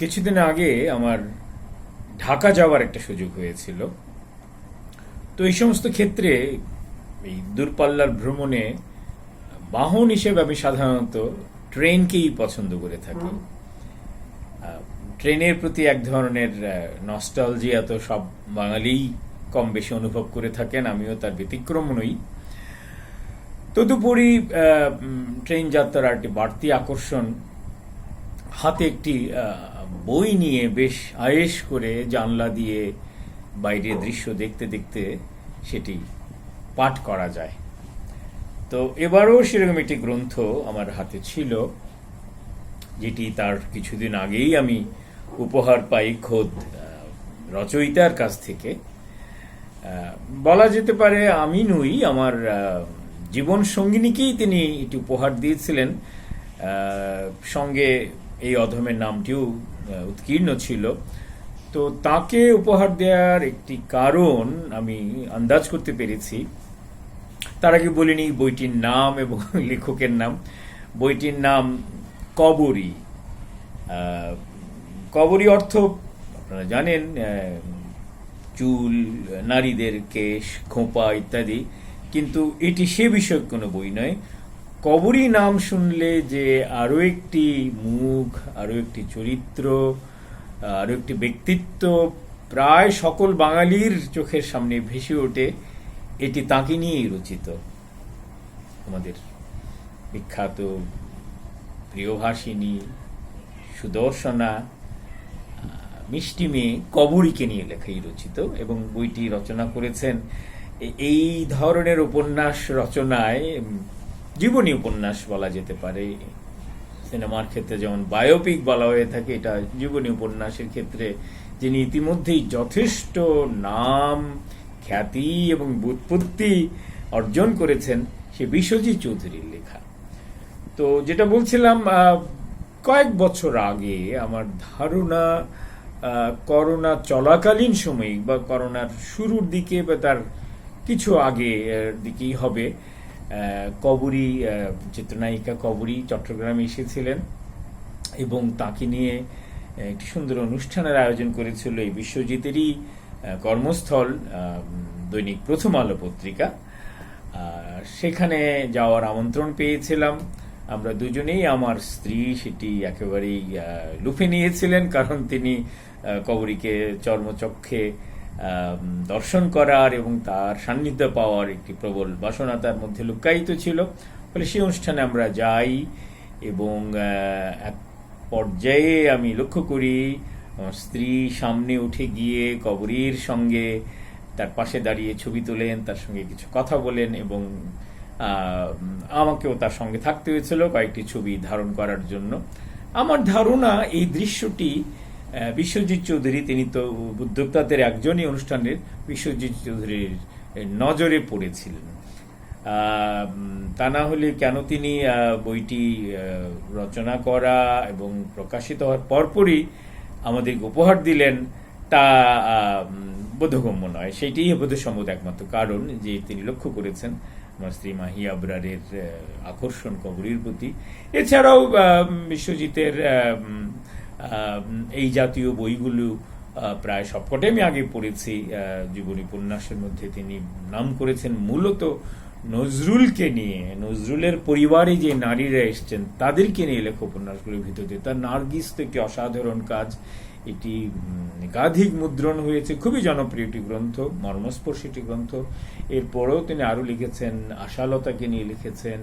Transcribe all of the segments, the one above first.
কিছুদিন আগে আমার ঢাকা যাওয়ার একটা সুযোগ হয়েছিল। তো এই সমস্ত ক্ষেত্রে এই দূরপাল্লার ভ্রমণে বাহন হিসেবে আমি সাধারণত ট্রেনকেই পছন্দ করে থাকি। ট্রেনের প্রতি এক ধরনের নস্টালজিয়া তো সব বাঙালিই কম বেশি অনুভব করে থাকেন আমিও তার ব্যতিক্রম নই তদুপরি ট্রেন যাত্রার একটি বাড়তি আকর্ষণ হাতে একটি বই নিয়ে বেশ আয়েশ করে জানলা দিয়ে বাইরের দৃশ্য দেখতে দেখতে সেটি পাঠ করা যায়। তো এবারও সেরকম একটি গ্রন্থ আমার হাতে ছিল, যেটি তার কিছুদিন আগেই আমি উপহার পাই খোদ রচয়িতার কাছ থেকে। বলা যেতে পারে আমি নই, আমার জীবন সঙ্গিনীকেই তিনি এটি উপহার দিয়েছিলেন। সঙ্গে এই অধমের নামটিও উৎকীর্ণ ছিল। তো তাকে উপহার দেওয়ার একটি কারণ আমি আন্দাজ করতে পেরেছি। তার আগে বলিনি বইটির নাম এবং লেখকের নাম। বইটির নাম কবরী। কবরী অর্থ, আপনারা জানেন চুল, নারীদের কেশ, খোঁপা ইত্যাদি। কিন্তু এটি সে বিষয়ক কোনো বই নয়। কবরী নাম শুনলে যে আরও একটি মুখ আরও একটি চরিত্র আরও একটি ব্যক্তিত্ব প্রায় সকল বাঙালির চোখের সামনে ভেসে ওঠে, এটি তাঁকে নিয়েই রচিত। আমাদের বিখ্যাত প্রিয়ভাষিনী সুদর্শনা, মিষ্টি মেয়ে কবরীকে নিয়ে লেখাই রচিত এবং বইটি রচনা করেছেন। এই ধরনের উপন্যাস রচনায় জীবনী উপন্যাস বলা যেতে পারে। সিনেমার ক্ষেত্রে যেমন বায়োপিক বলা হয়ে থাকে, এটা জীবনী উপন্যাসের ক্ষেত্রে যিনি ইতিমধ্যেই যথেষ্ট নাম, খ্যাতি এবং বুৎপত্তি অর্জন করেছেন, সে বিশ্বজিৎ চৌধুরীর লেখা। তো যেটা বলছিলাম কয়েক বছর আগে আমার ধারণা করোনা চলাকালীন সময়ে বা করোনার শুরুর দিকে বা তার কিছু আগে দিকেই হবে কবরী চিত্রনায়িকা কবরী চট্টগ্রামে এসেছিলেন এবং তাকে নিয়ে একটি সুন্দর অনুষ্ঠানের আয়োজন করেছিল এই বিশ্বজিতেরই কর্মস্থল দৈনিক প্রথম আলো পত্রিকা। সেখানে যাওয়ার আমন্ত্রণ পেয়েছিলাম। আমরা দুজনেই আমার স্ত্রী সেটি একেবারেই লুফে নিয়েছিলেন কারণ তিনি কবরীকে চর্মচক্ষে দর্শন করার এবং তার সান্নিধ্য পাওয়ার একটি প্রবল বাসনা তার মধ্যে লুকায়িত ছিল। ফলে সেই অনুষ্ঠানে আমরা যাই এবং এক পর্যায়ে আমি লক্ষ্য করি স্ত্রী সামনে উঠে গিয়ে কবরীর সঙ্গে তার পাশে দাঁড়িয়ে ছবি তোলেন, তার সঙ্গে কিছু কথা বলেন এবং আমাকেও তার সঙ্গে থাকতে হয়েছিল কয়েকটি ছবি ধারণ করার জন্য। আমার ধারণা এই দৃশ্যটি বিশ্বজিৎ চৌধুরী, তিনি তো উদ্যোক্তাদের একজনই অনুষ্ঠানের বিশ্বজিৎ চৌধুরীর নজরে পড়েছিলেন। তা না হলে কেন তিনি বইটি রচনা করা এবং প্রকাশিত হওয়ার পরপরই আমাদের উপহার দিলেন তা বোধগম্য নয়। সেইটিই বোধসম্মত একমাত্র কারণ যে তিনি লক্ষ্য করেছেন আমার স্ত্রী মাহি আবরারের আকর্ষণ কবরীর প্রতি। এছাড়াও বিশ্বজিতের এই জাতীয় বইগুলো প্রায় সবকটাই আমি আগে পড়েছি। জীবনী উপন্যাসের মধ্যে তিনি নাম করেছেন মূলত নজরুলকে নিয়ে। নজরুলের পরিবারে যে নারীরা এসছেন, তাদেরকে নিয়ে লেখা উপন্যাসগুলোর ভিতর দিয়ে। তার নার্গিস একটি অসাধারণ কাজ। এটি একাধিক মুদ্রণ হয়েছে। খুবই জনপ্রিয় একটি গ্রন্থ, মর্মস্পর্শী একটি গ্রন্থ। এরপরেও তিনি আরও লিখেছেন, আশালতাকে নিয়ে লিখেছেন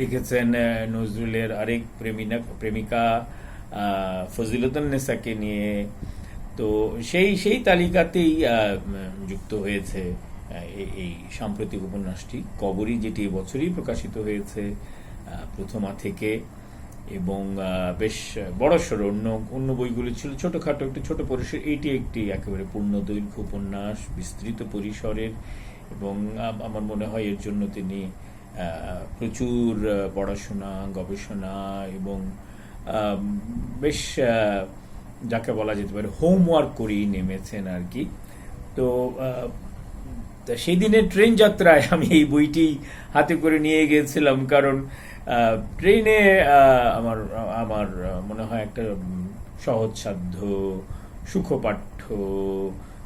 লিখেছেন নজরুলের আরেক প্রেমিনা, প্রেমিকা আহ, ফজিলতুন্নেসাকে নিয়ে। তো সেই সেই তালিকাতেই যুক্ত হয়েছে এই- সাম্প্রতিক উপন্যাসটি। কবরী যেটি এবছরই প্রকাশিত হয়েছে প্রথমা থেকে এবং বেশ বড়সড় অন্য অন্য বইগুলো ছিল ছোটখাটো একটি ছোট পরিসর। এটি একটি একেবারে পূর্ণ দৈর্ঘ্য উপন্যাস বিস্তৃত পরিসরের এবং আমার মনে হয় এর জন্য তিনি প্রচুর পড়াশোনা গবেষণা এবং বেশ যাকে বলা যেতে পারে হোমওয়ার্ক করেই নেমেছেন আর কি। তো সেই দিনের ট্রেন যাত্রায় আমি এই বইটি হাতে করে নিয়ে গিয়েছিলাম কারণ ট্রেনে আমার আমার, মনে হয় একটা সহজসাধ্য সুখপাঠ্য,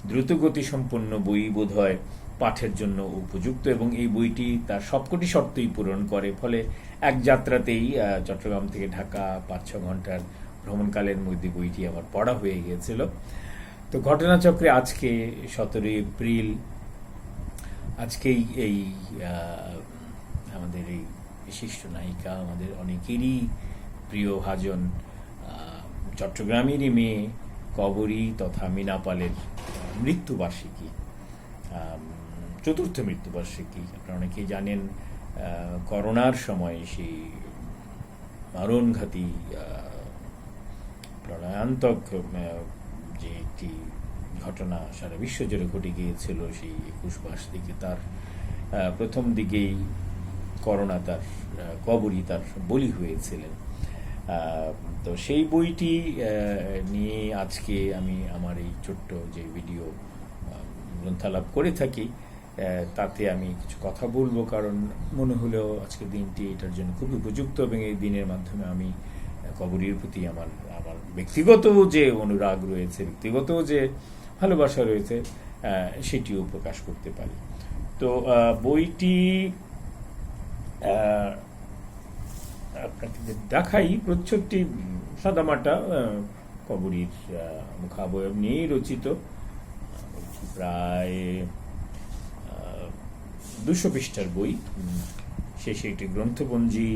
দ্রুতগতি সম্পন্ন বই বোধ হয় পাঠের জন্য উপযুক্ত এবং এই বইটি তার সবকটি শর্তই পূরণ করে। ফলে এক যাত্রাতেই চট্টগ্রাম থেকে ঢাকা পাঁচ ছ ঘণ্টার ভ্রমণকালের মধ্যে বইটি আমার পড়া হয়ে গিয়েছিল। তো ঘটনাচক্রে আজকে সতেরোই এপ্রিল, আজকেই এই আমাদের এই বিশিষ্ট নায়িকা, আমাদের অনেকেরই প্রিয় ভাজন চট্টগ্রামেরই মেয়ে কবরী তথা মিনাপালের মৃত্যুবার্ষিকী চতুর্থ মৃত্যুবার্ষিকী। আপনারা অনেকেই জানেন করোনার সময় সেই মারণঘাতী প্রণয়ান্তক যে একটি ঘটনা সারা বিশ্ব জুড়ে ঘটে গিয়েছিল সেই একুশ মাস দিকে তার প্রথম দিকেই করোনা তার আহ, কবরই তার বলি হয়েছিলেন। তো সেই বইটি নিয়ে আজকে আমি আমার এই ছোট্ট যে ভিডিও আহ, গ্রন্থালাপ করে থাকি। তাতে আমি কিছু কথা বলব, কারণ মনে হলেও আজকের দিনটি এটার জন্য খুবই উপযুক্ত এবং এই দিনের মাধ্যমে আমি কবরীর প্রতি আমার আমার ব্যক্তিগত যে অনুরাগ রয়েছে, ব্যক্তিগত যে ভালোবাসা রয়েছে সেটিও প্রকাশ করতে পারি। তো বইটি আপনাকে দেখাই, প্রচ্ছদটি সাদামাটা কবরীর মুখাবয়ব নিয়েই রচিত। প্রায় দুশো পৃষ্ঠার বই। শেষে একটি গ্রন্থপঞ্জি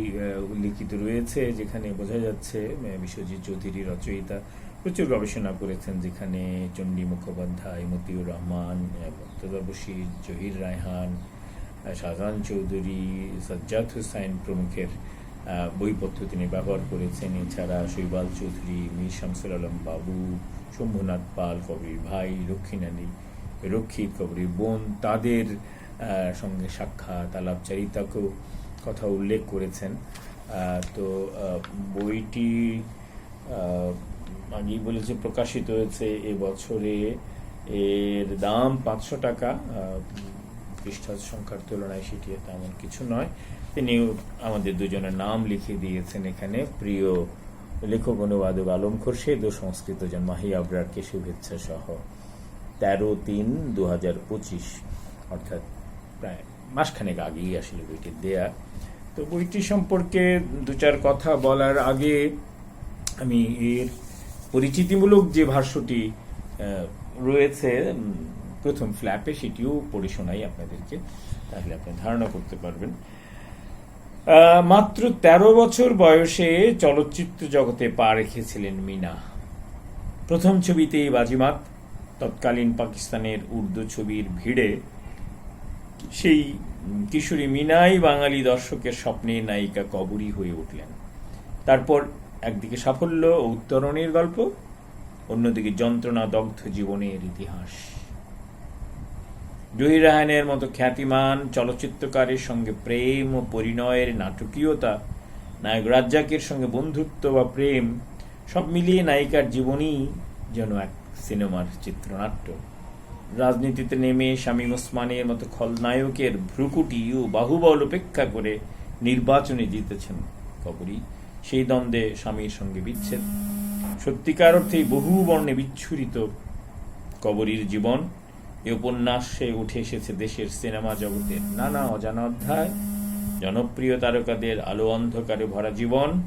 উল্লিখিত রয়েছে, যেখানে বোঝা যাচ্ছে বিশ্বজিৎ চৌধুরী রচয়িতা প্রচুর গবেষণা করেছেন, যেখানে চণ্ডী মুখোপাধ্যায়, মতিউর রহমান মুক্তদা জহির রায়হান শাহজাহান চৌধুরী, সজ্জাদ হুসাইন প্রমুখের বইপত্র তিনি ব্যবহার করেছেন। এছাড়া শৈবাল চৌধুরী, মীর শামসুল আলম বাবু, শম্ভুনাথ পাল, কবির ভাই লক্ষ্মীনালী রক্ষিত কবরীর বোন, তাদের সঙ্গে সাক্ষাৎ আলাপচারিতাকেও কথা উল্লেখ করেছেন। তো বইটি আগেই বলেছে প্রকাশিত হয়েছে এবছরে এর দাম পাঁচশো টাকা পৃষ্ঠা সংখ্যার তুলনায় সেটি তেমন কিছু নয়। তিনি আমাদের দুজনের নাম লিখে দিয়েছেন এখানে। প্রিয় লেখক অনুবাদক আলম খোরশেদ ও সংস্কৃত জন মাহি আবরারকে শুভেচ্ছা সহ তেরো তিন দু হাজার পঁচিশ, অর্থাৎ প্রায় মাসখানেক আগেই আসলে বইটি দেয়া। তো বইটি সম্পর্কে দু চার কথা বলার আগে আমি এর পরিচিতিমূলক যে ভাষ্যটি রয়েছে প্রথম ফ্ল্যাপে সেটিও পড়ে শোনাই আপনাদেরকে, তাহলে আপনি ধারণা করতে পারবেন। মাত্র ১৩ বছর বয়সে চলচ্চিত্র জগতে পা রেখেছিলেন মিনা। প্রথম ছবিতেই বাজিমাত, তৎকালীন পাকিস্তানের উর্দু ছবির ভিড়ে সেই কিশোরী মিনাই বাঙালি দর্শকের স্বপ্নে নায়িকা কবরী হয়ে উঠলেন। তারপর একদিকে সাফল্য ও উত্তরণের গল্প, অন্যদিকে যন্ত্রণা দগ্ধ জীবনের ইতিহাস। জহির রাহানের মতো খ্যাতিমান, চলচ্চিত্রকারের সঙ্গে প্রেম ও পরিণয়ের নাটকীয়তা, নায়ক রাজ্জাকের সঙ্গে বন্ধুত্ব বা প্রেম, সব মিলিয়ে নায়িকার জীবনই যেন এক সিনেমার চিত্রনাট্য। রাজনীতিতে নেমে শামীম ওসমানের মতো খলনায়কের ভ্রুকুটি ও বাহুবল উপেক্ষা করে নির্বাচনে জিতেছেন কবরী। সেই দ্বন্দ্বে স্বামীর সঙ্গে বিচ্ছেদ। সত্যিকার অর্থেই বহু বর্ণে বিচ্ছুরিত কবরীর জীবন। এ উপন্যাসে উঠে এসেছে দেশের সিনেমা জগতের নানা অজানা অধ্যায়। জনপ্রিয় তারকাদের আলো অন্ধকারে ভরা জীবন।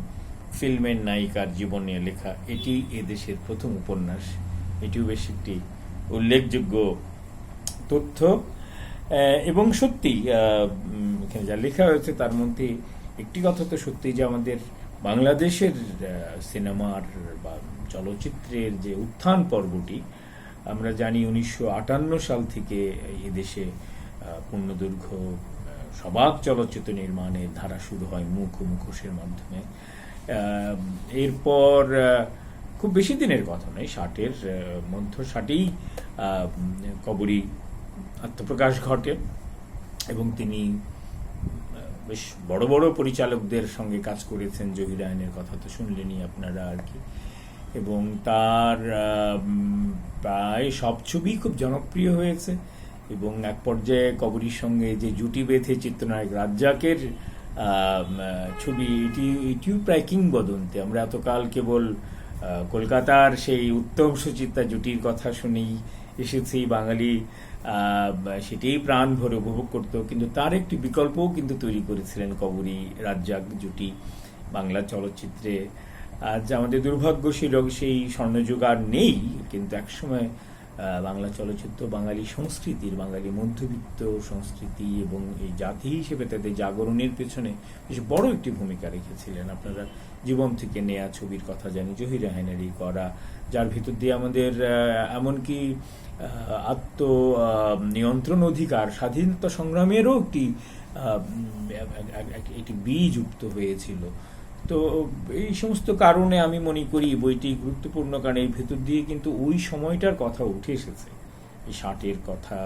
ফিল্মের নায়িকার জীবন নিয়ে লেখা এটি এদেশের প্রথম উপন্যাস। এটিও বেশ একটি উল্লেখযোগ্য তথ্য। এবং সত্যি এখানে যা লেখা হয়েছে তার মধ্যে একটি কথা তো সত্যি যে আমাদের বাংলাদেশের সিনেমার বা চলচ্চিত্রের যে উত্থান পর্বটি, আমরা জানি উনিশশো আটান্ন সাল থেকে এদেশে পূর্ণদৈর্ঘ্য সবাক চলচ্চিত্র নির্মাণের ধারা শুরু হয় মুখ মুখোশের মাধ্যমে। এরপর খুব বেশি দিনের কথা নয়, ষাটের মধ্য ষাটেই কবরী আত্মপ্রকাশ ঘটে এবং তিনি বেশ বড় বড় পরিচালকদের সঙ্গে কাজ করেছেন জহির আইনের কথা তো শুনলেনই আপনারা আর কি। এবং তার প্রায় সব ছবি খুব জনপ্রিয় হয়েছে এবং এক পর্যায়ে কবরীর সঙ্গে যে জুটি বেঁধে চিত্রনায়ক রাজ্জাকের ছবি, এটি, এটিও প্রায় কিংবদন্তি। আমরা এতকাল কেবল কলকাতার সেই উত্তম সুচিত্রা জুটির কথা শুনেই এসেছি বাঙালি সেটাই প্রাণ ভরে উপভোগ করত, কিন্তু তার একটি বিকল্পও কিন্তু তৈরি করেছিলেন কবরী রাজ্জাক জুটি, বাংলা চলচ্চিত্রে। আজ আমাদের দুর্ভাগ্য সেই স্বর্ণযুগ আর নেই, কিন্তু একসময় বাংলা চলচ্চিত্র, বাঙালি সংস্কৃতির, বাঙালি মধ্যবিত্ত সংস্কৃতি এবং এই জাতি হিসেবে তাদের জাগরণের পেছনে বেশ বড় একটি ভূমিকা রেখেছিলেন। আপনারা জীবন থেকে নেয়া ছবির কথা জানি, জহির রাহানারি করা, যার ভিতর দিয়ে আমাদের এমনকি আত্ম নিয়ন্ত্রণ অধিকার, স্বাধীনতা সংগ্রামেরও একটি একটি বীজ যুক্ত হয়েছিল। তো এই সমস্ত কারণে আমি মনে করি বইটি গুরুত্বপূর্ণ, কারণ এই ভেতর দিয়ে কিন্তু ওই সময়টার কথা উঠে এসেছে। এই ষাটের কথা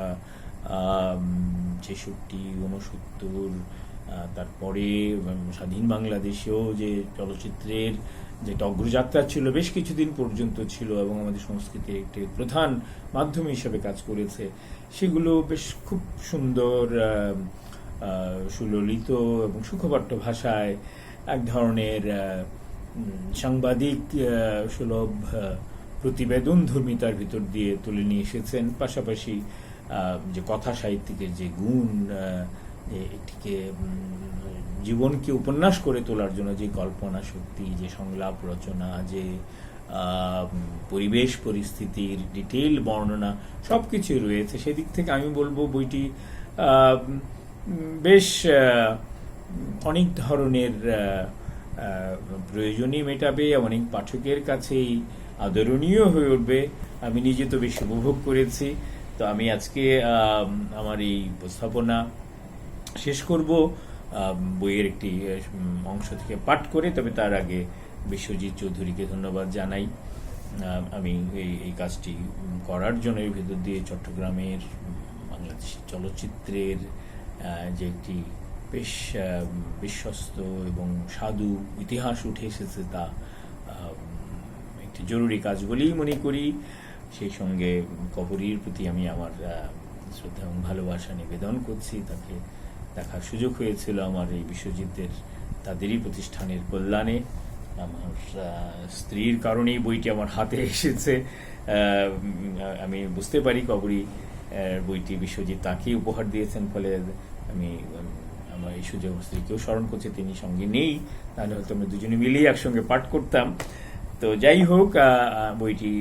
ছেষট্টি উনসত্তর তারপরে স্বাধীন বাংলাদেশেও যে চলচ্চিত্রের যে অগ্রযাত্রা ছিল, বেশ কিছুদিন পর্যন্ত ছিল এবং আমাদের সংস্কৃতির একটি প্রধান মাধ্যম হিসেবে কাজ করেছে, সেগুলো বেশ খুব সুন্দর সুললিত এবং সুখপাঠ্য ভাষায় এক ধরনের সাংবাদিক সুলভ প্রতিবেদন ধর্মিতার ভিতর দিয়ে তুলে নিয়ে এসেছেন। পাশাপাশি যে কথা সাহিত্যিকের যে গুণ এটিকে জীবনকে উপন্যাস করে তোলার জন্য যে কল্পনা শক্তি, যে সংলাপ রচনা, যে পরিবেশ পরিস্থিতির ডিটেল বর্ণনা সব কিছুই রয়েছে। সেদিক থেকে আমি বলব বইটি বেশ অনেক ধরনের প্রয়োজনই মেটাবে, অনেক পাঠকের কাছেই আদরণীয় হয়ে উঠবে। আমি নিজে তো বেশ উপভোগ করেছি। তো আমি আজকে আমার এই উপস্থাপনা শেষ করব। বইয়ের একটি অংশ থেকে পাঠ করে, তবে তার আগে বিশ্বজিৎ চৌধুরীকে ধন্যবাদ জানাই। আমি এই এই কাজটি করার জন্য এর ভেতর দিয়ে চট্টগ্রামের বাংলাদেশি চলচ্চিত্রের যে একটি বেশ বিশ্বস্ত এবং সাধু ইতিহাস উঠে এসেছে তা একটি জরুরি কাজ বলেই মনে করি। সেই সঙ্গে কবরীর প্রতি আমি আমার শ্রদ্ধা এবং ভালোবাসা নিবেদন করছি। তাকে দেখার সুযোগ হয়েছিল আমার এই বিশ্বজিতের তাদেরই প্রতিষ্ঠানের কল্যাণে। আমার স্ত্রীর কারণেই বইটি আমার হাতে এসেছে। আমি বুঝতে পারি কবরী বইটি বিশ্বজিৎ তাকেই উপহার দিয়েছেন ফলে আমি আমার এই সুযোগ স্ত্রীকেও স্মরণ করছে, তিনি সঙ্গে নেই। তাহলে হয়তো আমরা দুজনে মিলেই একসঙ্গে পাঠ করতাম। তো যাই হোক বইটি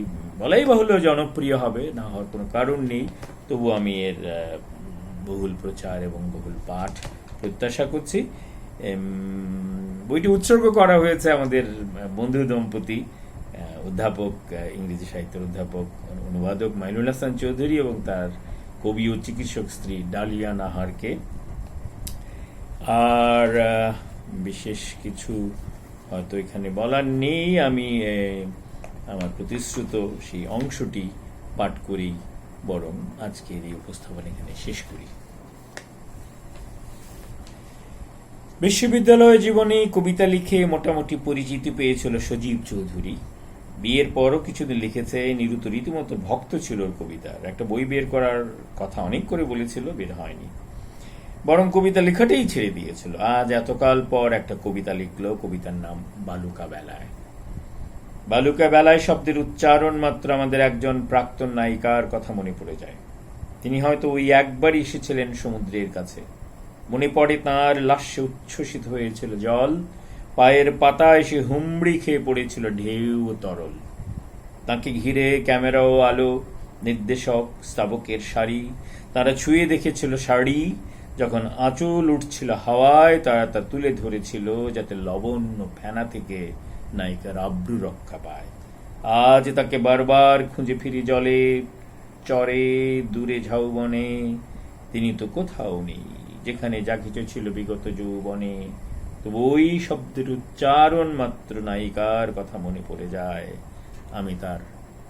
বলাই বাহুল্য জনপ্রিয় হবে, না হওয়ার কোনো কারণ নেই। তবু আমি এর বহুল প্রচার এবং বহুল পাঠ প্রত্যাশা করছি। বইটি উৎসর্গ করা হয়েছে আমাদের বন্ধু দম্পতি অধ্যাপক ইংরেজি সাহিত্যের অধ্যাপক, অনুবাদক মাইনুল হাসান চৌধুরী এবং তার কবি ও চিকিৎসক স্ত্রী ডালিয়া নাহারকে। আর বিশেষ কিছু হয়তো এখানে বলার নেই। আমি আমার প্রতিশ্রুত সেই অংশটি পাঠ করি বরং আজকের এই উপস্থাপন এখানে শেষ করি। বিশ্ববিদ্যালয় জীবনে কবিতা লিখে মোটামুটি পরিচিতি পেয়েছিল সজীব চৌধুরী। বিয়ের পরও কিছুদিন লিখেছে, নিরুত রীতিমতো ভক্ত ছিল কবিতার। একটা বই বের করার কথা অনেক করে বলেছিল, বের হয়নি। বরং কবিতা লেখাটাই ছেড়ে দিয়েছিল। আজ এতকাল পর একটা কবিতা লিখল, কবিতার নাম বালুকা বেলায়। বালুকা বেলায় শব্দের উচ্চারণ মাত্র আমাদের একজন প্রাক্তন নায়িকার কথা মনে পড়ে যায়। তিনি হয়তো ওই একবারই এসেছিলেন সমুদ্রের কাছে। মনে পড়ে তাঁর লাস্যে উচ্ছ্বসিত হয়েছিল জল, পায়ের পাতা এসে হুমড়ি খেয়ে পড়েছিল ঢেউ তরল। তাকে ঘিরে ক্যামেরা ও আলো, নির্দেশক, স্তাবকের শাড়ি, তারা ছুঁয়ে দেখেছিল শাড়ি যখন আঁচল উঠছিল হাওয়ায়, তারা তা তুলে ধরেছিল যাতে লবণ্য ফেনা থেকে নায়িকার আব্রু রক্ষা পায়। আজ তাকে বারবার খুঁজে ফিরি জলে, চরে, দূরে ঝাউবনে তিনি তো কোথাও নেই, যেখানে যা কিছু ছিল বিগত যৌবনে। তবু ওই শব্দের উচ্চারণ মাত্র নায়িকার কথা মনে পড়ে যায়। আমি তার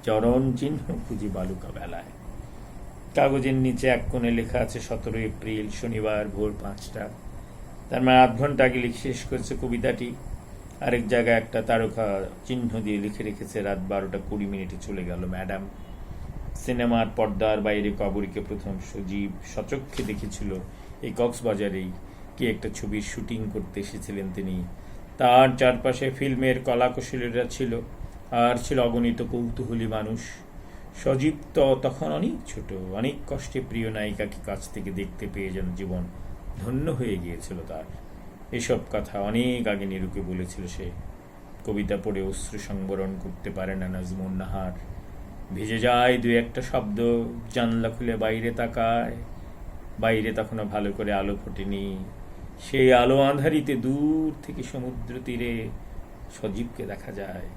চরণ চিহ্ন খুঁজি বালুকা বেলায় কাগজের নিচে এক কোণে লেখা আছে সতেরো এপ্রিল, শনিবার ভোর পাঁচটা। তার মানে আধ ঘণ্টা আগে লিখে শেষ করেছে কবিতাটি। আরেক জায়গায় একটা তারকা চিহ্ন দিয়ে লিখে রেখেছে, রাত বারোটা কুড়ি মিনিটে চলে গেল ম্যাডাম। সিনেমার পর্দার বাইরে কবরীকে প্রথম সজীব সচক্ষে দেখেছিল। এই কক্সবাজারেই কি একটা ছবির শুটিং করতে এসেছিলেন তিনি। তার চারপাশে ফিল্মের কলাকুশলীরা ছিল। আর ছিল অগণিত কৌতূহলী মানুষ। সজীব তো তখন অনেক ছোট। অনেক কষ্টে প্রিয় নায়িকাকে কাছ থেকে দেখতে পেয়ে যেন জীবন ধন্য হয়ে গিয়েছিল তার। এসব কথা অনেক আগে নিরুকে বলেছিল সে। কবিতা পড়ে অশ্রু সংবরণ করতে পারে না নাজমুন নাহার। ভিজে যায় দু একটা শব্দ, জানলা খুলে বাইরে তাকায়। বাইরে তখনও ভালো করে আলো ফোটেনি। সেই আলো আঁধারিতে দূর থেকে সমুদ্র তীরে সজীবকে দেখা যায়।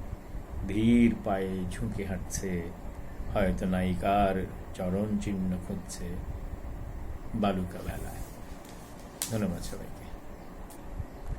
ধীর পায়ে ঝুঁকে হাঁটছে। হয়তো নায়িকার চরণ চিহ্ন খুঁজছে বালুকা বেলায় ধন্যবাদ সবাইকে।